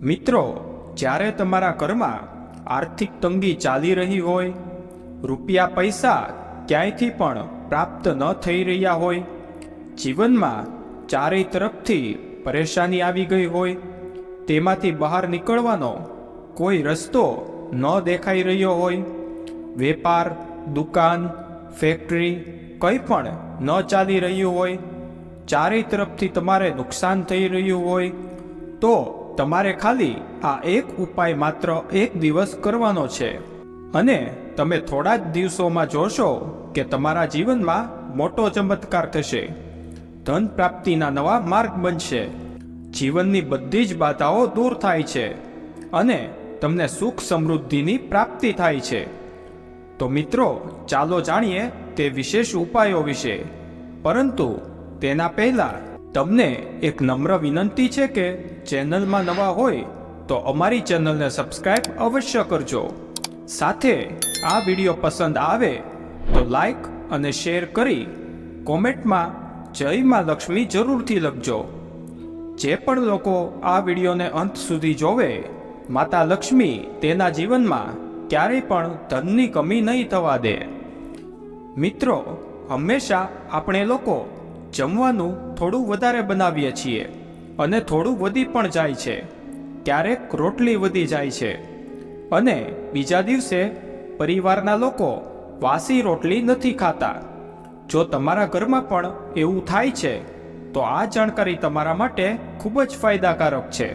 મિત્રો, જ્યારે તમારા ઘરમાં આર્થિક તંગી ચાલી રહી હોય, રૂપિયા પૈસા ક્યાંયથી પણ પ્રાપ્ત ન થઈ રહ્યા હોય, જીવનમાં ચારેય તરફથી પરેશાની આવી ગઈ હોય, તેમાંથી બહાર નીકળવાનો કોઈ રસ્તો ન દેખાઈ રહ્યો હોય, વેપાર, દુકાન, ફેક્ટરી કંઈ પણ ન ચાલી રહ્યું હોય, ચારેય તરફથી તમારે નુકસાન થઈ રહ્યું હોય, તો તમારે ખાલી આ એક ઉપાય માત્ર એક દિવસ કરવાનો છે. અને તમે થોડા જ દિવસોમાં જોશો કે તમારા જીવનમાં મોટો ચમત્કાર થશે. ધન પ્રાપ્તિના નવા માર્ગ બનશે. જીવનની બધી જ બાધાઓ દૂર થાય છે અને તમને સુખ સમૃદ્ધિની પ્રાપ્તિ થાય છે. તો મિત્રો, ચાલો જાણીએ તે વિશેષ ઉપાયો વિશે. પરંતુ તેના પહેલા તમને એક નમ્ર વિનંતી છે કે ચેનલમાં નવા હોય તો અમારી ચેનલને સબસ્ક્રાઇબ અવશ્ય કરજો. સાથે આ વીડિયો પસંદ આવે તો લાઈક અને શેર કરી કોમેન્ટમાં જય માં લક્ષ્મી જરૂરથી લખજો. જે પણ લોકો આ વિડીયોને અંત સુધી જોવે, માતા લક્ષ્મી તેના જીવનમાં ક્યારેય પણ ધનની કમી નહીં થવા દે. મિત્રો, હંમેશા આપણે લોકો જમવાનું થોડું વધારે બનાવીએ છીએ અને થોડું વધી પણ જાય છે. ક્યારેક રોટલી વધી જાય છે. અને બીજા દિવસે પરિવારના લોકો વાસી રોટલી નથી ખાતા. જો તમારા ઘરમાં પણ એવું થાય છે, તો આ જાણકારી તમારા માટે ખૂબ જ ફાયદાકારક છે.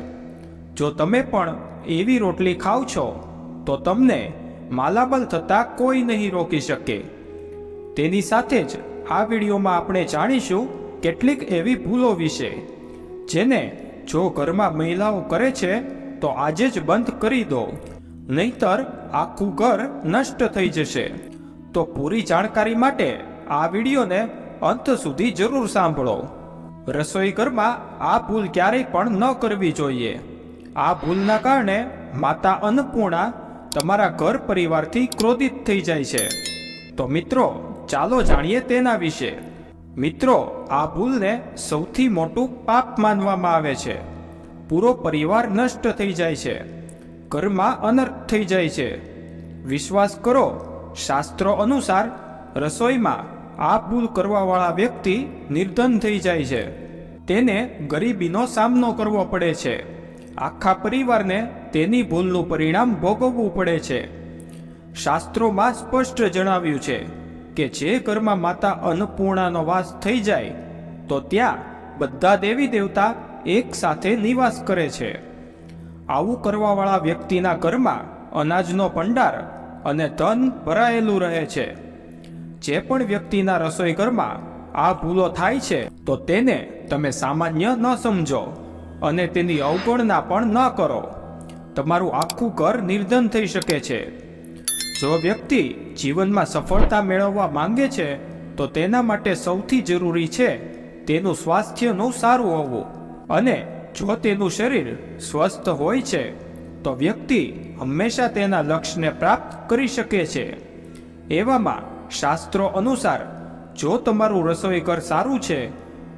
જો તમે પણ એવી રોટલી ખાવ છો, તો તમને માલાબલ થતાં કોઈ નહીં રોકી શકે. તેની સાથે જ આ વિડીયોમાં આપણે જાણીશું કેટલીક એવી ભૂલો વિશે, જેને જો ઘરમાં મહિલાઓ કરે છે, તો આજે જ બંધ કરી દો. નહીતર આખું ઘર નષ્ટ થઈ જશે. તો પૂરી જાણકારી માટે આ વિડીયોને અંત સુધી જરૂર સાંભળો. રસોઈ ઘરમાં આ ભૂલ ક્યારેય પણ ન કરવી જોઈએ. આ ભૂલના કારણે માતા અન્નપૂર્ણા તમારા ઘર પરિવારથી ક્રોધિત થઈ જાય છે. તો મિત્રો ચાલો જાણીએ તેના વિશે. મિત્રો, આ ભૂલને સૌથી મોટું પાપ માનવામાં આવે છે. પૂરો પરિવાર નષ્ટ થઈ જાય છે. ઘરમાં અનર્થ થઈ જાય છે. વિશ્વાસ કરો, શાસ્ત્રો અનુસાર રસોઈમાં આ ભૂલ કરવાવાળા વ્યક્તિ નિર્ધન થઈ જાય છે. તેને ગરીબીનો સામનો કરવો પડે છે. આખા પરિવારને તેની ભૂલનું પરિણામ ભોગવવું પડે છે. શાસ્ત્રોમાં સ્પષ્ટ જણાવ્યું છે. કે જે ઘરમાં માતા અન્નપૂર્ણાનો વાસ થઈ જાય, તો ત્યાં બધા દેવી દેવતા એક સાથે નિવાસ કરે છે. આવું કરવાવાળા વ્યક્તિના ઘરમાં અનાજનો ભંડાર અને ધન ભરાયેલું રહે છે. જે પણ વ્યક્તિના રસોઈ ઘરમાં આ ભૂલો થાય છે, તો તેને તમે સામાન્ય ન સમજો અને તેની અવગણના પણ ન કરો. તમારું આખું ઘર નિર્ધન થઈ શકે છે. જો વ્યક્તિ જીવનમાં સફળતા મેળવવા માંગે છે, તો તેના માટે સૌથી જરૂરી છે તેનું સ્વાસ્થ્યનું સારું હોવું. અને જો તેનું શરીર સ્વસ્થ હોય છે, તો વ્યક્તિ હંમેશા તેના લક્ષ્યને પ્રાપ્ત કરી શકે છે. એવામાં શાસ્ત્રો અનુસાર, જો તમારું રસોઈ ઘર સારું છે,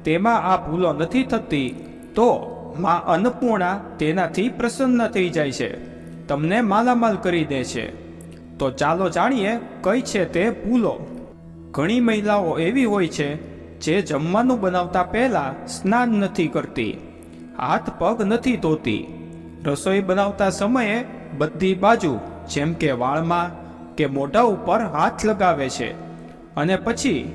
તેમાં આ ભૂલો નથી થતી, તો માં અન્નપૂર્ણા તેનાથી પ્રસન્ન થઈ જાય છે. તમને માલામાલ કરી દે છે. તો ચાલો જાણીએ, કઈ છે તે ભૂલો. ઘણી મહિલાઓ એવી હોય છે, જે જમવાનું બનાવતા પહેલાં સ્નાન નથી કરતી, હાથ પગ નથી ધોતી. રસોઈ બનાવતા સમયે બધી બાજુ, જેમ કે વાળમાં કે મોઢા ઉપર હાથ લગાવે છે અને પછી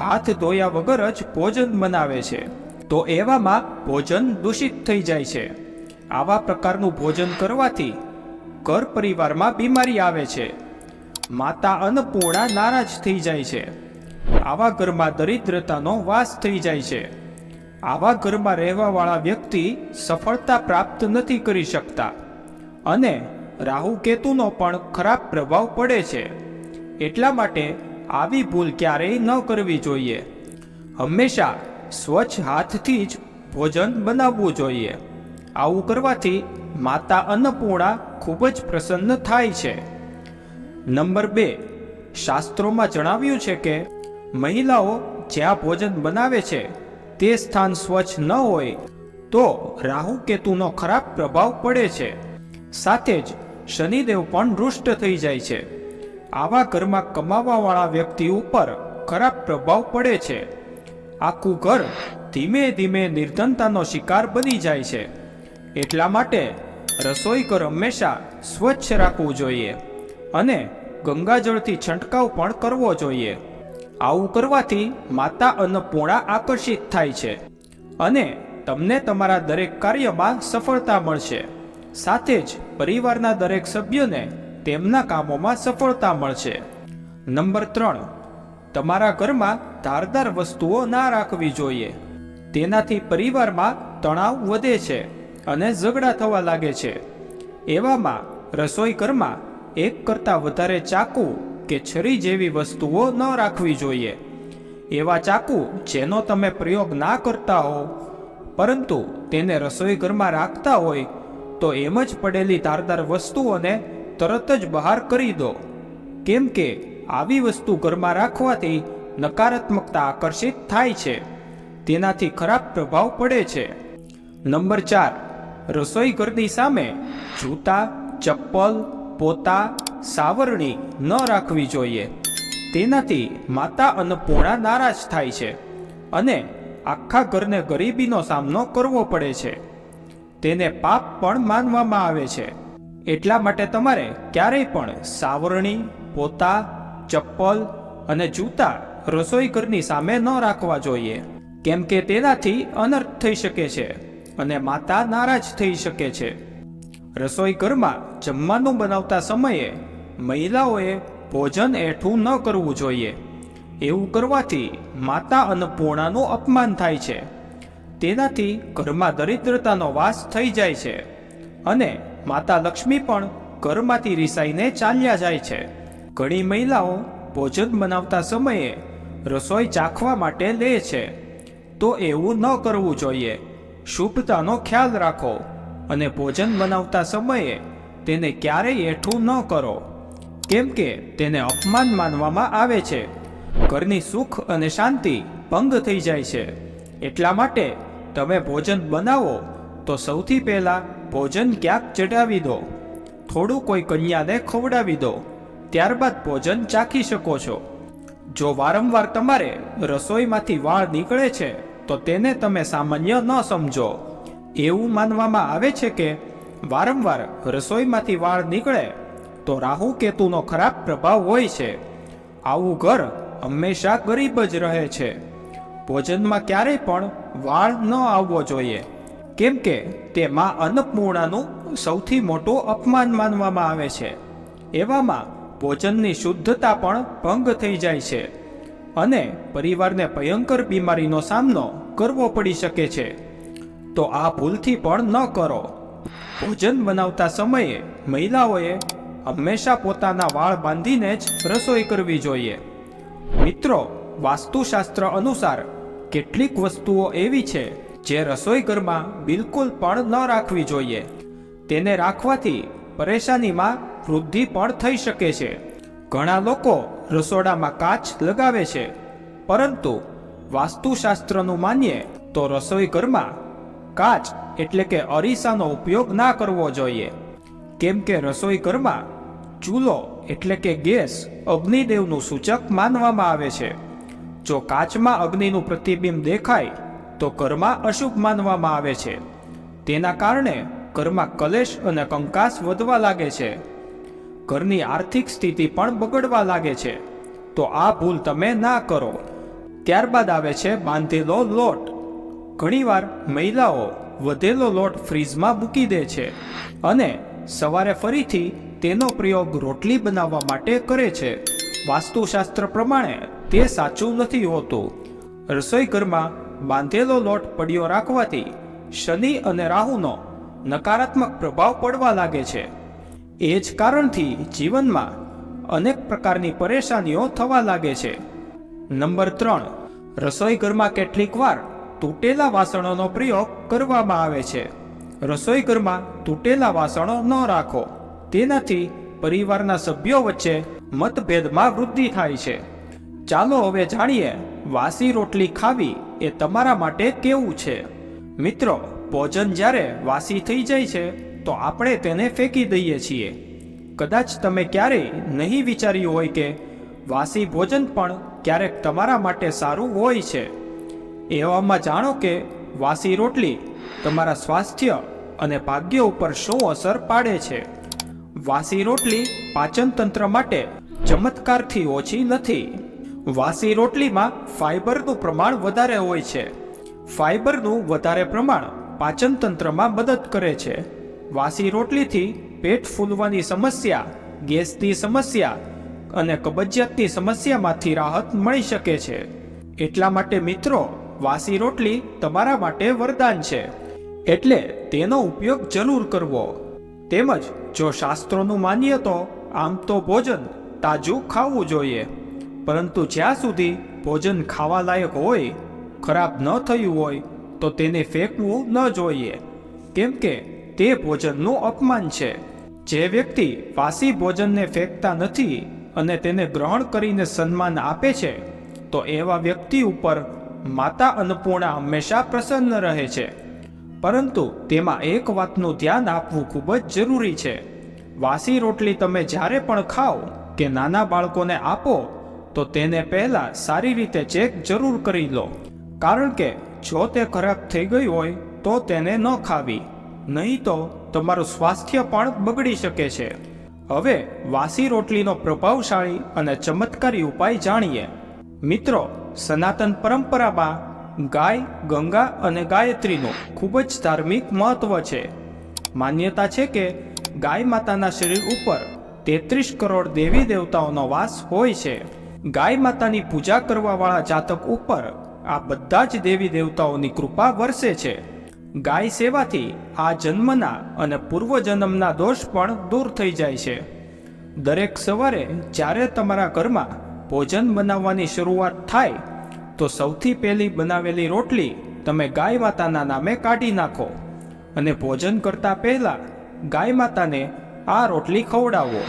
હાથ ધોયા વગર જ ભોજન બનાવે છે. તો એવામાં ભોજન દૂષિત થઈ જાય છે. આવા પ્રકારનું ભોજન કરવાથી ઘર પરિવારમાં બીમારી આવે છે. માતા અન્નપૂર્ણા નારાજ થઈ જાય છે. આવા ઘરમાં દરિદ્રતાનો વાસ થઈ જાય છે. આવા ઘરમાં રહેવાવાળા વ્યક્તિ સફળતા પ્રાપ્ત નથી કરી શકતા. અને રાહુ કેતુનો પણ ખરાબ પ્રભાવ પડે છે. એટલા માટે આવી ભૂલ ક્યારેય ન કરવી જોઈએ. હંમેશા સ્વચ્છ હાથથી જ ભોજન બનાવવું જોઈએ. આવું કરવાથી માતા અન્નપૂર્ણા ખૂબ જ પ્રસન્ન થાય છે. નંબર બે, શાસ્ત્રોમાં જણાવ્યું છે કે મહિલાઓ જ્યાં ભોજન બનાવે છે, તે સ્થાન સ્વચ્છ ન હોય, તો રાહુ કેતુનો ખરાબ પ્રભાવ પડે છે. સાથે જ શનિદેવ પણ રુષ્ટ થઈ જાય છે. આવા ઘરમાં કમાવાવાળા વ્યક્તિ ઉપર ખરાબ પ્રભાવ પડે છે. આખું ઘર ધીમે ધીમે નિર્ધનતાનો શિકાર બની જાય છે. એટલા માટે રસોઈ ઘર હંમેશા સ્વચ્છ રાખવું જોઈએ અને ગંગાજળથી છંટકાવ પણ કરવો જોઈએ. આવું કરવાથી માતા અન્નપૂર્ણા આકર્ષિત થાય છે અને તમને તમારા દરેક કાર્યમાં સફળતા મળશે. સાથે જ પરિવારના દરેક સભ્યોને તેમના કામોમાં સફળતા મળશે. નંબર ત્રણ, તમારા ઘરમાં ધારદાર વસ્તુઓ ના રાખવી જોઈએ. તેનાથી પરિવારમાં તણાવ વધે છે. અને ઝઘડા થવા લાગે છે. એવામાં રસોઈ ઘરમાં એક કરતાં વધારે ચાકુ કે છરી જેવી વસ્તુઓ ન રાખવી જોઈએ. એવા ચાકુ જેનો તમે પ્રયોગ ના કરતા હો, પરંતુ તેને રસોઈ ઘરમાં રાખતા હોય, તો એમ જ પડેલી ધારદાર વસ્તુઓને તરત જ બહાર કરી દો. કેમ કે આવી વસ્તુ ઘરમાં રાખવાથી નકારાત્મકતા આકર્ષિત થાય છે. તેનાથી ખરાબ પ્રભાવ પડે છે. નંબર ચાર. રસોઈ ઘરની સામે જૂતા, ચપ્પલ, પોતા, સાવરણી ન રાખવી જોઈએ. તેનાથી માતા અન્નપૂર્ણા નારાજ થાય છે અને આખા ઘરને ગરીબીનો સામનો કરવો પડે છે. તેને પાપ પણ માનવામાં આવે છે. એટલા માટે તમારે ક્યારેય પણ સાવરણી, પોતા, ચપ્પલ અને જૂતા રસોઈ ઘરની સામે ન રાખવા જોઈએ. કેમ કે તેનાથી અનર્થ થઈ શકે છે. અને માતા નારાજ થઈ શકે છે. રસોઈ ઘરમાં જમવાનું બનાવતા સમયે મહિલાઓએ ભોજન એઠું ન કરવું જોઈએ. એવું કરવાથી માતા અન્નપૂર્ણાનું અપમાન થાય છે. તેનાથી ઘરમાં દરિદ્રતાનો વાસ થઈ જાય છે અને માતા લક્ષ્મી પણ ઘરમાંથી રિસાઈને ચાલ્યા જાય છે. ઘણી મહિલાઓ ભોજન બનાવતા સમયે રસોઈ ચાખવા માટે લે છે. તો એવું ન કરવું જોઈએ. શુભતાનો ખ્યાલ રાખો અને ભોજન બનાવતા સમયે તેને ક્યારેય એઠું ન કરો. કેમ કે તેને અપમાન માનવામાં આવે છે. ઘરની સુખ અને શાંતિ ભંગ થઈ જાય છે. એટલા માટે તમે ભોજન બનાવો તો સૌથી પહેલાં ભોજન ક્યાંક ચઢાવી દો. થોડું કોઈ કન્યાને ખવડાવી દો. ત્યારબાદ ભોજન ચાખી શકો છો. જો વારંવાર તમારે રસોઈમાંથી વાળ નીકળે છે તો તેને તમે સામાન્ય ન સમજો. એવું માનવામાં આવે છે કે વારંવાર રસોઈમાંથી વાળ નીકળે તો રાહુ કેતુનો ખરાબ પ્રભાવ હોય છે. આવું ઘર હંમેશા ગરીબ જ રહે છે. ભોજનમાં ક્યારેય પણ વાળ ન આવવો જોઈએ. કેમ કે તે માં અન્નપૂર્ણાનું સૌથી મોટું અપમાન માનવામાં આવે છે. એવામાં ભોજનની શુદ્ધતા પણ ભંગ થઈ જાય છે. અને પરિવારને ભયંકર બીમારીનો સામનો કરવો પડી શકે છે. તો આ ભૂલથી પણ ન કરો. ભોજન બનાવતા સમયે મહિલાઓએ હંમેશા પોતાના વાળ બાંધીને જ રસોઈ કરવી જોઈએ. મિત્રો, વાસ્તુશાસ્ત્ર અનુસાર કેટલીક વસ્તુઓ એવી છે જે રસોઈ ઘરમાં બિલકુલ પણ ન રાખવી જોઈએ. તેને રાખવાથી પરેશાનીમાં વૃદ્ધિ પણ થઈ શકે છે. ઘણા લોકો રસોડામાં કાચ લગાવે છે. પરંતુ વાસ્તુશાસ્ત્રનું માનીએ તો રસોઈ ઘરમાં કાચ એટલે કે અરીસાનો ઉપયોગ ના કરવો જોઈએ. કેમ કે રસોઈ ઘરમાં ચૂલો એટલે કે ગેસ અગ્નિદેવનું સૂચક માનવામાં આવે છે. જો કાચમાં અગ્નિનું પ્રતિબિંબ દેખાય, તો ઘરમાં અશુભ માનવામાં આવે છે. તેના કારણે ઘરમાં કલેશ અને કંકાસ વધવા લાગે છે. ઘરની આર્થિક સ્થિતિ પણ બગડવા લાગે છે. તો આ ભૂલ તમે ના કરો. ત્યારબાદ આવે છે બાંધેલો લોટ. ઘણીવાર મહિલાઓ વધેલો લોટ ફ્રીજમાં મૂકી દે છે અને સવારે ફરીથી તેનો પ્રયોગ રોટલી બનાવવા માટે કરે છે. વાસ્તુશાસ્ત્ર પ્રમાણે તે સાચું નથી હોતું. રસોઈ ઘરમાં બાંધેલો લોટ પડ્યો રાખવાથી શનિ અને રાહુનો નકારાત્મક પ્રભાવ પડવા લાગે છે. એ જ કારણથી જીવનમાં અનેક પ્રકારની પરેશાનીઓ થવા લાગે છે. નંબર ત્રણ, રસોઈ ઘરમાં કેટલીક વાર તૂટેલા વાસણોનો પ્રયોગ કરવામાં આવે છે. રસોઈઘરમાં તૂટેલા વાસણો ન રાખો. તેનાથી પરિવારના સભ્યો વચ્ચે મતભેદમાં વૃદ્ધિ થાય છે. ચાલો હવે જાણીએ વાસી રોટલી ખાવી એ તમારા માટે કેવું છે? મિત્રો, ભોજન જ્યારે વાસી થઈ જાય છે તો આપણે તેને ફેંકી દઈએ છીએ. કદાચ તમે ક્યારેય નહીં વિચાર્યું હોય કે વાસી ભોજન પણ ક્યારેક તમારા માટે સારું હોય છે. એવામાં જાણો કે વાસી રોટલી તમારા સ્વાસ્થ્ય અને ભાગ્ય ઉપર શું અસર પાડે છે. વાસી રોટલી પાચન તંત્ર માટે ચમત્કારથી ઓછી નથી. વાસી રોટલીમાં ફાઇબરનું પ્રમાણ વધારે હોય છે. ફાઇબરનું વધારે પ્રમાણ પાચન તંત્રમાં મદદ કરે છે. વાસી રોટલીથી પેટ ફૂલવાની સમસ્યા, ગેસની સમસ્યા અને કબજિયાતની સમસ્યામાંથી રાહત મળી શકે છે. એટલા માટે મિત્રો, વાસી રોટલી તમારા માટે વરદાન છે. એટલે તેનો ઉપયોગ જરૂર કરવો. તેમજ જો શાસ્ત્રોનું માનીએ તો આમ તો ભોજન તાજું ખાવું જોઈએ. પરંતુ જ્યાં સુધી ભોજન ખાવા લાયક હોય, ખરાબ ન થયું હોય, તો તેને ફેંકવું ન જોઈએ. કેમ કે તે ભોજનનું અપમાન છે. જે વ્યક્તિ વાસી ભોજનને ફેંકતા નથી અને તેને ગ્રહણ કરીને સન્માન આપે છે, તો એવા વ્યક્તિ ઉપર માતા અન્નપૂર્ણા હંમેશા પ્રસન્ન રહે છે. પરંતુ તેમાં એક વાતનું ધ્યાન આપવું ખૂબ જ જરૂરી છે. વાસી રોટલી તમે જ્યારે પણ ખાઓ કે નાના બાળકોને આપો, તો તેને પહેલાં સારી રીતે ચેક જરૂર કરી લો. કારણ કે જો તે ખરાબ થઈ ગઈ હોય, તો તેને ન ખાવી. નહીં તો તમારું સ્વાસ્થ્ય પણ બગડી શકે છે. હવે વાસી રોટલીનો પ્રભાવશાળી અને ચમત્કારી ઉપાય જાણીએ. મિત્રો, સનાતન પરંપરામાં ગાય, ગંગા અને ગાયત્રીનું ખૂબ જ ધાર્મિક મહત્વ છે. માન્યતા છે કે ગાય માતાના શરીર ઉપર તેત્રીસ કરોડ દેવી દેવતાઓનો વાસ હોય છે. ગાય માતાની પૂજા કરવાવાળા જાતક ઉપર આ બધા જ દેવી દેવતાઓની કૃપા વરસે છે. ગાય સેવાથી આ જન્મના અને પૂર્વજન્મના દોષ પણ દૂર થઈ જાય છે. દરેક સવારે જ્યારે તમારા ઘરમાં ભોજન બનાવવાની શરૂઆત થાય, તો સૌથી પહેલી બનાવેલી રોટલી તમે ગાય માતાના નામે કાઢી નાખો અને ભોજન કરતા પહેલા ગાય માતાને આ રોટલી ખવડાવો.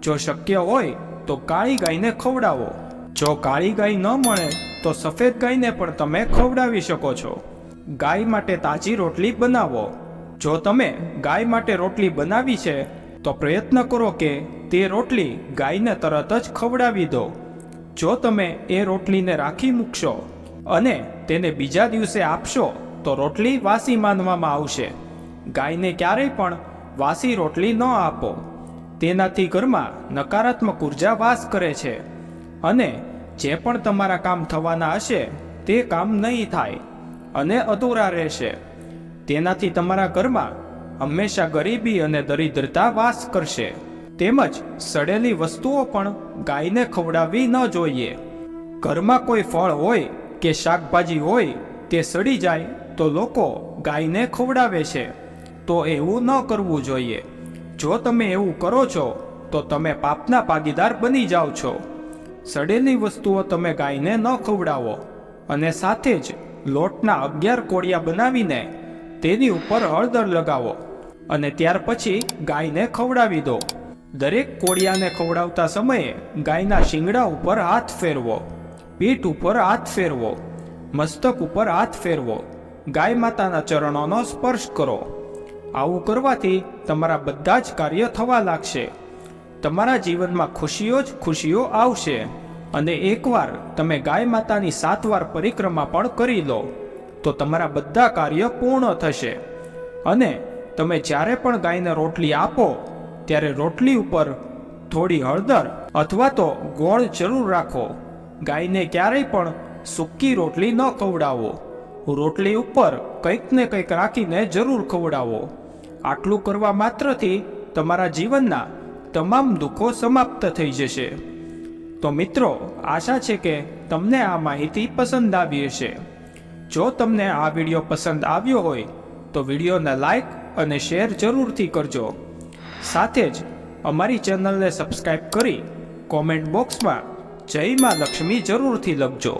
જો શક્ય હોય, તો કાળી ગાયને ખવડાવો. જો કાળી ગાય ન મળે, તો સફેદ ગાયને પણ તમે ખવડાવી શકો છો. ગાય માટે તાજી રોટલી બનાવો. જો તમે ગાય માટે રોટલી બનાવી છે, તો પ્રયત્ન કરો કે તે રોટલી ગાયને તરત જ ખવડાવી દો. જો તમે એ રોટલીને રાખી મૂકશો અને તેને બીજા દિવસે આપશો, તો રોટલી વાસી માનવામાં આવશે. ગાયને ક્યારેય પણ વાસી રોટલી ન આપો. તેનાથી ઘરમાં નકારાત્મક ઊર્જા વાસ કરે છે. અને જે પણ તમારા કામ થવાના હશે, તે કામ નહીં થાય. અને અધૂરા રહેશે. તેનાથી તમારા ઘરમાં હંમેશા ગરીબી અને દરિદ્રતા વાસ કરશે. તેમજ સડેલી વસ્તુઓ પણ ગાયને ખવડાવવી ન જોઈએ. ઘરમાં કોઈ ફળ હોય કે શાકભાજી હોય તે સડી જાય તો લોકો ગાયને ખવડાવે છે. તો એવું ન કરવું જોઈએ. જો તમે એવું કરો છો, તો તમે પાપના ભાગીદાર બની જાઓ છો. સડેલી વસ્તુઓ તમે ગાયને ન ખવડાવો. અને સાથે જ લોટના અગિયાર કોળિયા બનાવીને તેની ઉપર હળદર લગાવો અને ત્યાર પછી ગાયને ખવડાવી દો. દરેક કોળિયાને ખવડાવતા સમયે ગાયના શિંગડા ઉપર હાથ ફેરવો, પીઠ ઉપર હાથ ફેરવો, મસ્તક ઉપર હાથ ફેરવો. ગાય માતાના ચરણોનો સ્પર્શ કરો. આવું કરવાથી તમારા બધા જ કાર્ય થવા લાગશે. તમારા જીવનમાં ખુશીઓ જ ખુશીઓ આવશે. અને એકવાર તમે ગાય માતાની સાત વાર પરિક્રમા પણ કરી લો, તો તમારા બધા કાર્ય પૂર્ણ થશે. અને તમે જ્યારે પણ ગાયને રોટલી આપો, ત્યારે રોટલી ઉપર થોડી હળદર અથવા તો ગોળ જરૂર રાખો. ગાયને ક્યારેય પણ સૂકી રોટલી ન ખવડાવો. રોટલી ઉપર કંઈક ને કંઈક રાખીને જરૂર ખવડાવો. આટલું કરવા માત્રથી તમારા જીવનના તમામ દુઃખો સમાપ્ત થઈ જશે. તો મિત્રો, આશા છે કે તમને આ માહિતી પસંદ આવી હશે. જો તમને આ વીડિયો પસંદ આવ્યો હોય, તો વિડીયોને લાઈક અને શેર જરૂરથી કરજો. સાથે જ અમારી ચેનલને સબસ્ક્રાઈબ કરી કોમેન્ટ બોક્સમાં જય માં લક્ષ્મી જરૂરથી લખજો.